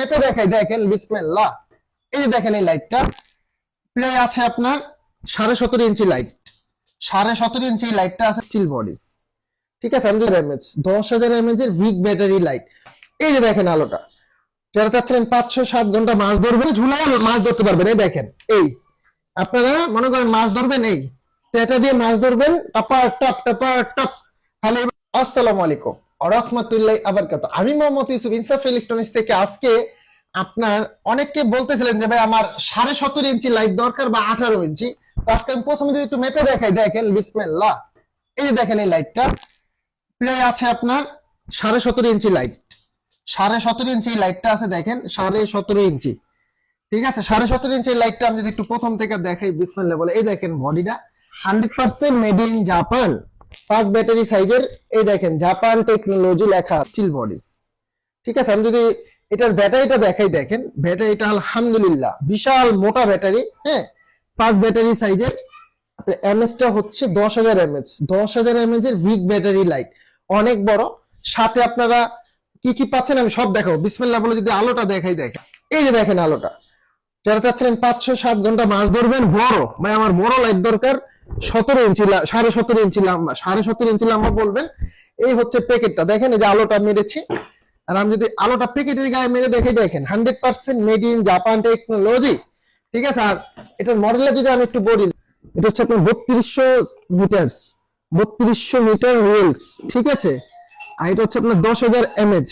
মেপে দেখাই, দেখেন, বিসমিল্লাহ। এই যে দেখেন এই লাইটটা প্রায় আছে আপনার সাড়ে সতেরো ইঞ্চি লাইট সাড়ে সতেরো ইঞ্চি লাইটটা আছে স্টিল বডি ঠিক আছে হান্ড্রেড এমএচ দশ হাজার এমএচ এর উইক ব্যাটারি লাইট এই যে দেখেন আলোটা। যারা চাচ্ছিলেন পাঁচশো সাত ঘণ্টা মাছ ধরবেন ঝুলাই মাছ ধরতে পারবেন। এই দেখেন, এই। আপনারা মনে করেন মাছ ধরবেন, এই। টেটা দিয়ে মাছ ধরবেন টাপা টপ টাপা টপ। তাহলে আসসালামু আলাইকুম। রহমতুল্লাহ আবার কত আমি মোহাম্মদ ইউসুফ ইনসাফ ইলেকট্রনিক্স থেকে আজকে আপনার অনেককে বলতেছিলেন যে, ভাই, আমার সাড়ে সতেরো ইঞ্চি লাইট দরকার বা আঠারো ইঞ্চি। আজকে আমি প্রথমে যদি একটু মেপে দেখাই, দেখেন, বিসমিল্লাহ। এই যে দেখেন এই লাইটটা প্রায় আছে আপনার সাড়ে সতেরো ইঞ্চি লাইট সাড়ে সতেরো ইঞ্চি লাইটটা আছে, দেখেন, সাড়ে সতেরো ইঞ্চি। ঠিক আছে? সাড়ে সতেরো ইঞ্চি লাইটটা আমি যদি একটু প্রথম থেকে দেখাই, বিসমিল্লাহ বলে। এই দেখেন বডিটা hundred percent made in Japan পাঁচ ব্যাটারি সাইজের এই দেখেন জাপান টেকনোলজি লেখা স্টিল বডি ঠিক আছে, আমি যদি এটার ব্যাটারিটা দেখাই, দেখেন, ব্যাটারিটা আলহামদুলিল্লাহ বিশাল মোটা ব্যাটারি হ্যাঁ? পাঁচ ব্যাটারি সাইজের এমএচটা হচ্ছে দশ হাজার এমএচ দশ হাজার এমএচ এর উইক ব্যাটারি লাইট অনেক বড়। সাথে আপনারা কি কি পাচ্ছেন আমি সব দেখাবো। বিসমিল্লাহ বলে যদি আলোটা দেখাই, দেখেন। এই যে দেখেন আলোটা। যারা চাচ্ছিলেন পাঁচশো সাত ঘণ্টা মাছ ধরবেন, বড়। ভাই, আমার বড় লাইট দরকার। সতেরো ইঞ্চি সাড়ে সতেরো ইঞ্চি লম্বা সাড়ে সতেরো ইঞ্চি লম্বা বলবেন। এই হচ্ছে প্যাকেটটা দেখেন, এই যে আলোটা মেরেছি। আর আমি যদি আলোটা প্যাকেটের গায়ে মেরে দেখে, দেখেন hundred percent made in Japan technology ঠিক আছে? আর এটার মডেলে যদি আমি একটু বলি, এটা হচ্ছে আপনার বত্রিশশো মিটার্স বত্রিশশো মিটার রিলস ঠিক আছে? আর এটা হচ্ছে আপনার দশ হাজার এমএচ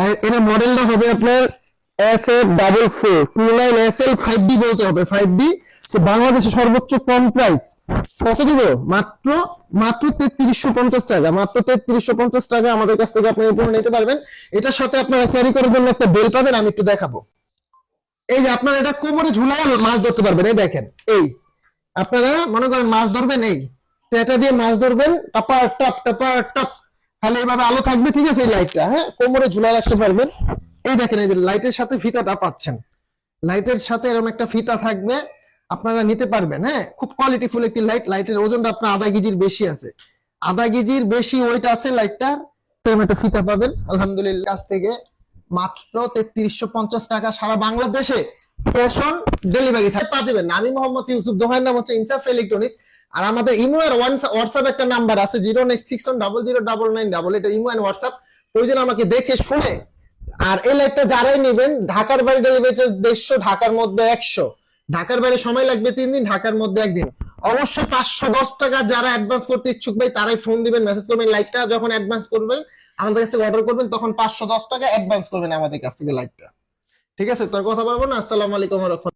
আর এটার মডেলটা হবে আপনার এস সর্বোচ্চ কম প্রাইস কত দিব? মাত্র মাত্র তেত্রিশশো পঞ্চাশ টাকা, মাত্র তেত্রিশশো পঞ্চাশ টাকা আমাদের কাছ থেকে আপনি এই নিতে পারবেন। এটার সাথে আপনারা ক্যারি করার একটা বেল পাবেন, আমি একটু দেখাবো। এই যে আপনারা এটা কোমরে ঝুলাই মাছ ধরতে পারবেন, এই দেখেন, এই। আপনারা মনে করেন মাছ ধরবেন, এই। এটা দিয়ে মাছ ধরবেন, টাপা, টপ টাপা, টপ। তাহলে এইভাবে আলো থাকবে, ঠিক আছে, এই লাইটটা হ্যাঁ? কোমরে ঝুলাই রাখতে পারবেন। এই দেখেন, এই যে লাইটের সাথে ফিতাটা পাচ্ছেন। লাইটের সাথে এরকম একটা ফিতা থাকবে, আপনারা নিতে পারবেন হ্যাঁ? খুব কোয়ালিটিফুল একটি লাইট লাইটের ওজনটা আপনার আধা কেজির বেশি আছে। আধা কেজির বেশি ওয়েট আছে লাইটটা এরকম একটা ফিতা পাবেন, আলহামদুলিল্লাহ। কাছ থেকে মাত্র তেত্রিশশো পঞ্চাশ টাকা সারা বাংলাদেশে ক্যাশ অন ডেলিভারি থাকে পা দিবেন। আমি মোহাম্মদ ইউসুফ দোকানের নাম হচ্ছে ইনসাফ ইলেকট্রনিক্স আর আমাদের ইমো আর হোয়াটসঅ্যাপ একটা নাম্বার আছে, zero next six one double zero double nine double. এটা ইমো অ্যান্ড হোয়াটসঅ্যাপ। জন্য আমাকে দেখে শুনে আর এই লাইটটা যারাই নেবেন, ঢাকার বাইরে ডেলিভারি দেড়শো, ঢাকার মধ্যে একশো। ঢাকার বাইরে সময় লাগবে তিন দিন, ঢাকার মধ্যে একদিন। অবশ্যই পাঁচশো দশ টাকা যারা অ্যাডভান্স করতে ইচ্ছুক ভাই, তারাই ফোন দিবেন মেসেজ করবেন লাইটটা যখন অ্যাডভান্স করবেন, আমাদের কাছ থেকে অর্ডার করবেন, তখন পাঁচশো দশ টাকা অ্যাডভান্স করবেন আমাদের কাছ থেকে লাইটটা ঠিক আছে, তোর কথা বলব না? আসসালামু আলাইকুম